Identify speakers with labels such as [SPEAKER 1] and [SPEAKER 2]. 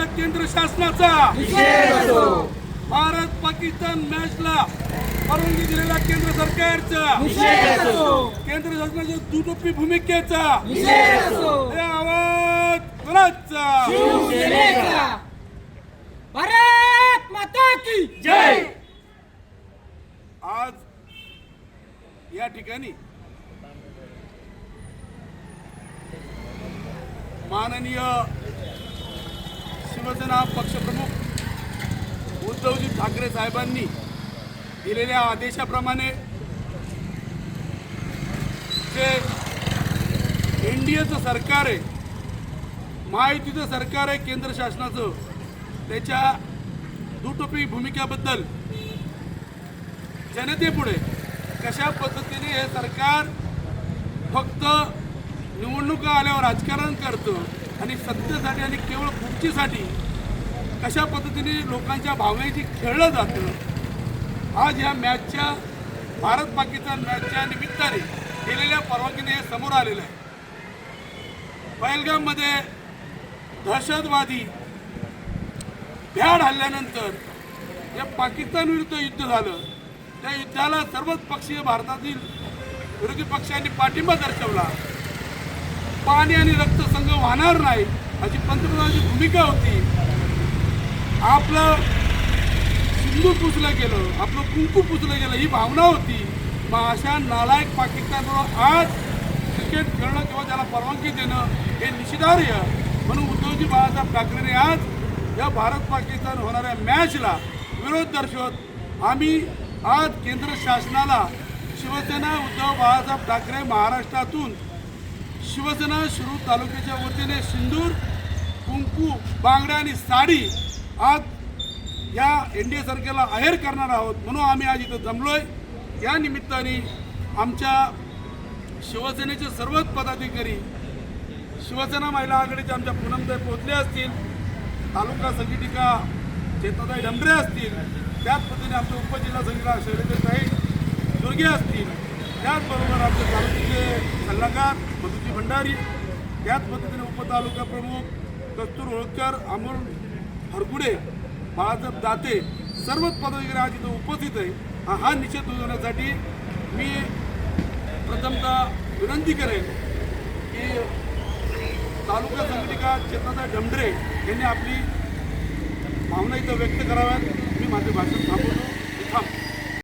[SPEAKER 1] दिलेल्या केंद्र शासनाचा. भारत पाकिस्तान मॅचला परवानगी दिलेल्या केंद्र सरकारचा. केंद्र शासनाच्या दुटोपी भूमिकेचा. हे आवाज कोणाचा
[SPEAKER 2] भारत माता की जय.
[SPEAKER 1] आज या ठिकाणी माननीय शिवसेना पक्षप्रमुख उद्धवजी ठाकरे साहेबांनी दिलेल्या आदेशाप्रमाणे जे एन डी एचं सरकार आहे महायुतीचं सरकार आहे केंद्र शासनाचं त्याच्या दुटोपी भूमिकेबद्दल जनतेपुढे कशा पद्धतीने हे सरकार फक्त निवडणुका आल्यावर राजकारण करतं आणि सत्तेसाठी आणि केवळ खुर्चीसाठी कशा पद्धतीने लोकांच्या भावनेची खेळलं जातं. आज या मॅचच्या भारत पाकिस्तान मॅचच्या निमित्ताने दिलेल्या परवानगीने हे समोर आलेलं आहे. पहलगाममध्ये दहशतवादी भ्याड हल्ल्यानंतर जे पाकिस्तान विरुद्ध युद्ध झालं त्या युद्धाला सर्वच पक्षीय भारतातील विरोधी पक्षांनी पाठिंबा दर्शवला. पाणी आणि रक्त संघ वाहणार नाही अशी पंतप्रधानांची भूमिका होती. आपलं सिंधू पुसलं गेलं आपलं कुंकू पुसलं गेलं ही भावना होती. मग अशा नालायक पाकिस्तानबरोबर आज क्रिकेट खेळणं किंवा त्याला परवानगी देणं हे निषेधार्ह. म्हणून उद्धवजी बाळासाहेब ठाकरेने आज या भारत पाकिस्तान होणाऱ्या मॅचला विरोध दर्शवत आम्ही आज केंद्र शासनाला शिवसेना उद्धव बाळासाहेब ठाकरे महाराष्ट्रातून शिवसेना शिरूर तालुक्याच्या वतीने सिंदूर कुंकू बांगड्या आणि साडी आज या एन डी ए सरकारला आहेर करणार आहोत म्हणून आम्ही आज इथं जमलोय. या निमित्ताने आमच्या शिवसेनेचे सर्वच पदाधिकारी शिवसेना महिला आघाडीचे आमच्या पूनमताई पोचले असतील तालुका संघटिका चेताताई डंबरे असतील त्याच पद्धतीने आमचे उपजिल्हा संघटना शैलेंद्रताई दुर्गे असतील त्याचबरोबर आमच्या तालुक्याचे सल्लागार मधुजी भंडारी त्याच पद्धतीने उपतालुका प्रमुख कस्तूर होळकर अमोल हरगुडे बाळासाहेब दाते सर्वच पदाधिकारी आज इथं उपस्थित आहे. हा- हा निषेध नोंदवण्यासाठी मी प्रथमतः विनंती करेन की तालुका संघटिका चेतनाताई ढमडरे यांनी आपली भावना इथं व्यक्त कराव्यात. मी माझे भाषण थांबवतो. थांब. थांबतो